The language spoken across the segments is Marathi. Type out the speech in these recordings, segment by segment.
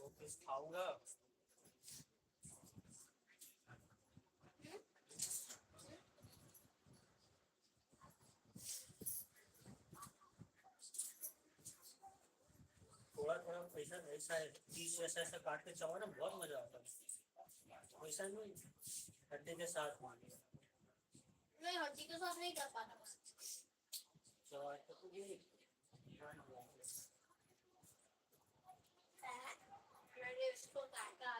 दो पीस खाऊंगा थोड़ा थोड़ा पैसा ऐसा है तीस ऐसा ऐसा काट के चबाओ ना बहुत मजा आता. है वैसा नहीं. हड्डी के साथ मांगे. मैं हड्डी के साथ नहीं कर पाता तो ये मैंने इसको काटा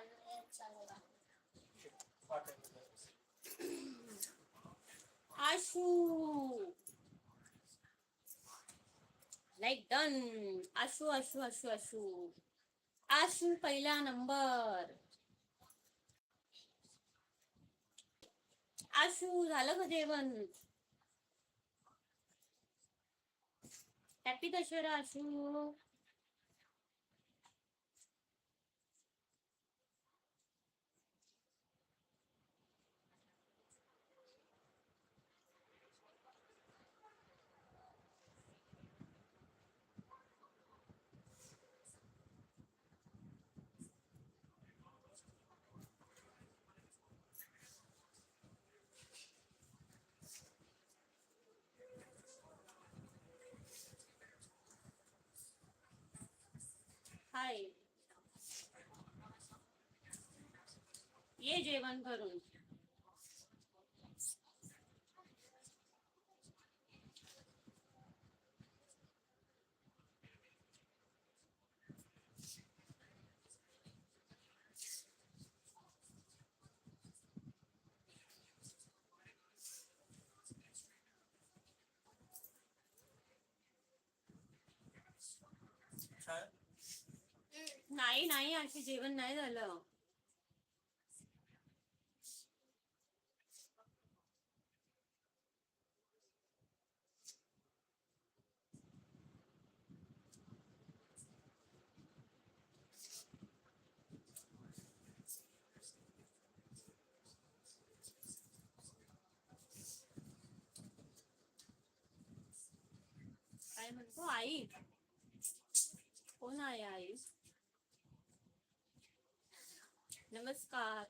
Ashu. Like done Ashu Ashu Ashu Ashu. Ashu पहिला नंबर आशू झालं का जेवण? हॅपी दशहरा आशू हाय ये जेवण करून. नाही नाही अशी जेवण नाही झालं. हो आई कोण आहे आई नमस्कार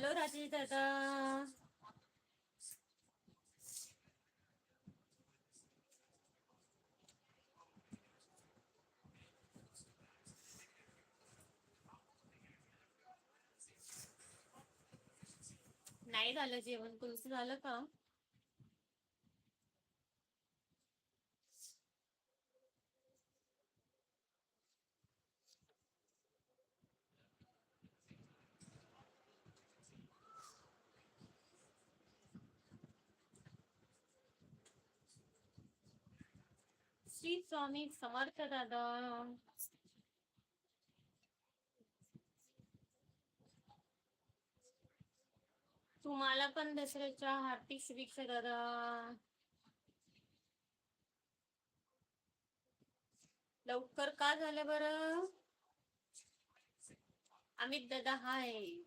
हॅलो राजेश दादा. नाही झालं जेवण. तुमचं झालं का श्री स्वामी समर्थ दादा. तुम्हाला पण दसऱ्याच्या हार्दिक शुभेच्छा दादा. लवकर का झालं बरं? अमित दादा हाय.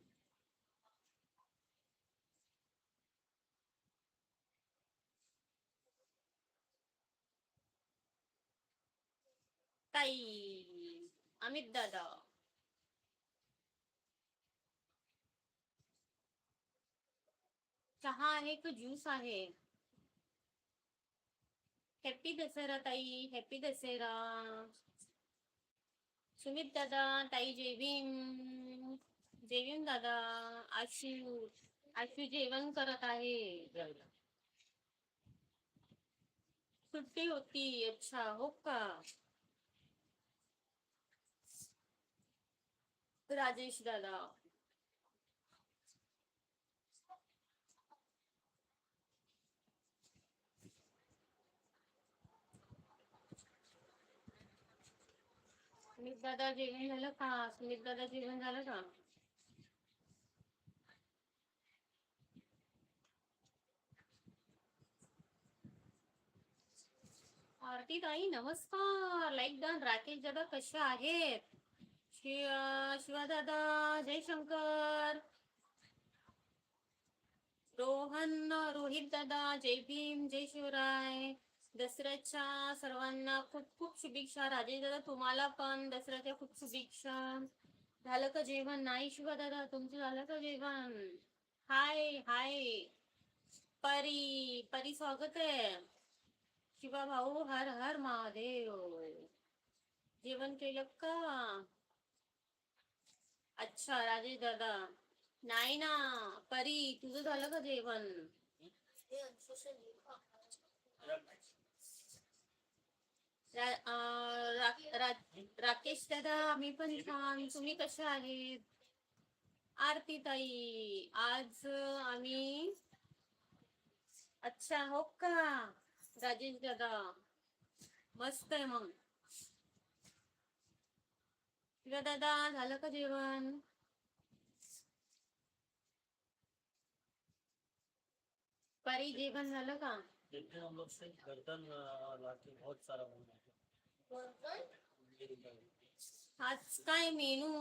ताई अमित दादा चहा आहे का ज्यूस आहे हॅपी दसरा ताई हॅपी दसरा सुमित दादा ताई जय भीम दादा आशू आशू जेवण करत आहे सुट्टी होती अच्छा हो का राजेश दादा. दादा जेवण झालं का? सुमित दादा जेवण झालं का? आरती ताई नमस्कार. लाईक डन राकेश दादा कसे आहेत? शिव शिवा दादा जयशंकर रोहन रोहित दादा, जय भीम, जय शिवराय। दसऱ्याच्या सर्वांना खूप खूप शुभेच्छा. राजेश दादा, तुम्हाला पण दसऱ्याच्या खूप शुभेच्छा. झालं का जेवण? नाही शिवा दादा, तुमचं झालं का जेवण? हाय हाय. परी परी स्वागत आहे. शिवा भाऊ, हर हर महादेव. जेवण केलं का? अच्छा राजेश दादा. नाही ना परी तुझं झालं का जेवण? रा- रा- रा- राकेश दादा आम्ही पण छान. तुम्ही कसे आहेत? आरती ताई आज आम्ही अच्छा हो का? राजेश दादा मस्त आहे मग. तुला दादा झालं का जेवण? परी जेवण झालं का? हम लोग से गर्दन लाके बहुत सारा आज काय मेनू?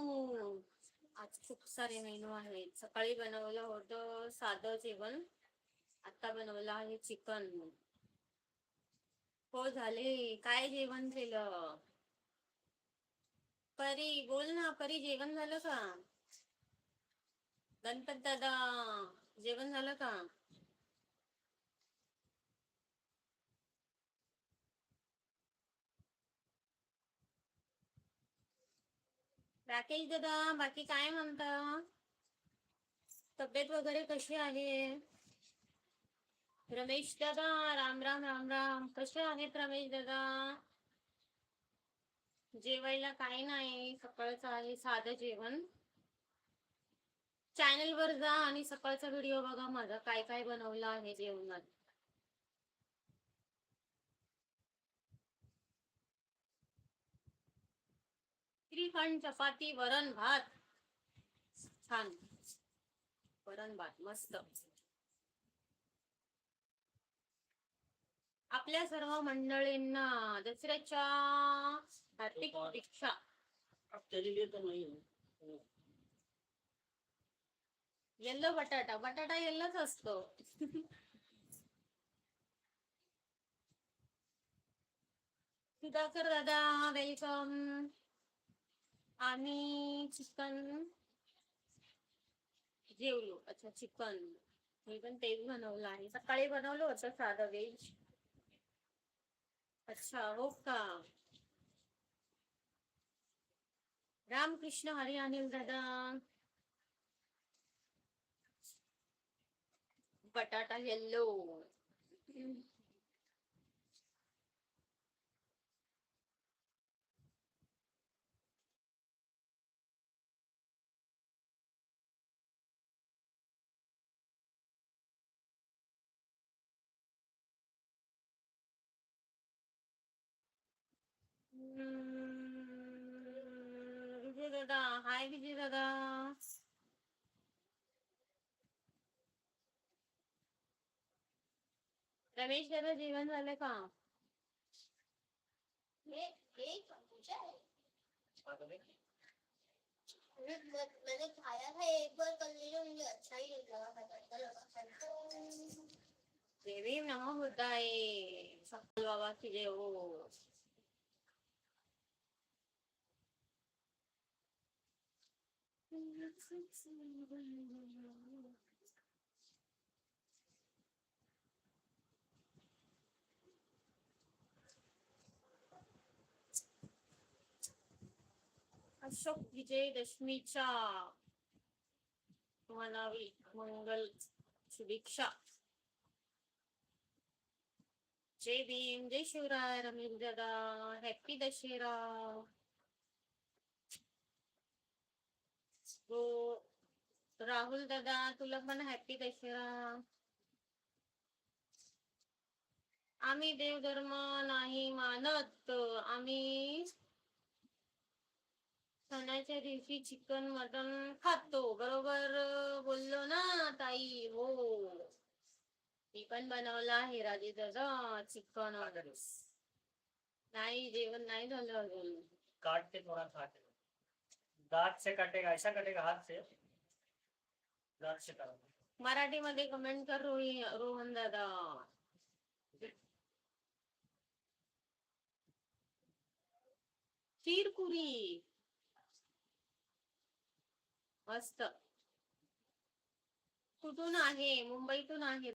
आज खूप सारे मेनू आहेत. सकाळी बनवलं होतं साधं जेवण. आता बनवलं आहे चिकन. हो झाले. काय जेवण केलं? परी बोल ना परी जेवण झालं का? गणपत दादा जेवण झालं का? राकेश दादा बाकी काय म्हणता? तब्येत वगैरे कशी आहे? रमेश दादा राम राम राम राम. कसे आहेत रमेश दादा? जेवायला काही नाही. सकाळचं आहे साधं जेवण. चॅनल वर जा आणि सकाळचा व्हिडिओ बघा माझा काय काय बनवलं आहे जेवणात. श्रीखंड चपाती वरण भात. छान. वरण भात मस्त. आपल्या सर्व मंडळींना दसऱ्याच्या हार्दिक शुभेच्छा अब तेरे लिए तो नहीं है येल्लो बटाटा बटाटा येल्लोच असतो सुधाकर दादा वेलकम आम्ही चिकन जेवलो अच्छा चिकन मी पण तेच बनवलं आहे सकाळी बनवलं होतं साधं व्हेज अच्छा हो का रामकृष्ण हरी अनिल दादा. बटाटा येल्लो हम्म, दादा हाय विजय दादा रमेश दादा जेवण झालं का मैंने खाया था एक बार कल लेकिन मुझे अच्छा ही लगा देवी नम सकल बाबा की जय हो अशोक विजयदशमीच्या मनावी मंगल शुभेच्छा जय भीम जय शिवराय रमेश दादा हॅपी दशेरा राहुल दादा तुला पण हॅपी दशरा आम्ही देवधर्म नाही मानत. आम्ही सणाच्या दिवशी चिकन मटन खातो. बरोबर बोललो ना ताई? हो. मी पण बनवला आहे राजे दादा चिकन नाही जेवण नाही झालं अजून. काट थोड़ा खाते. दांत से कटेगा, ऐसा कटेगा हाथ से? दांत से करो मराठीमध्ये कमेंट कर रोही रोहन दादा. चिरकुरी मस्त. कुठून आहे? मुंबईतून आहे.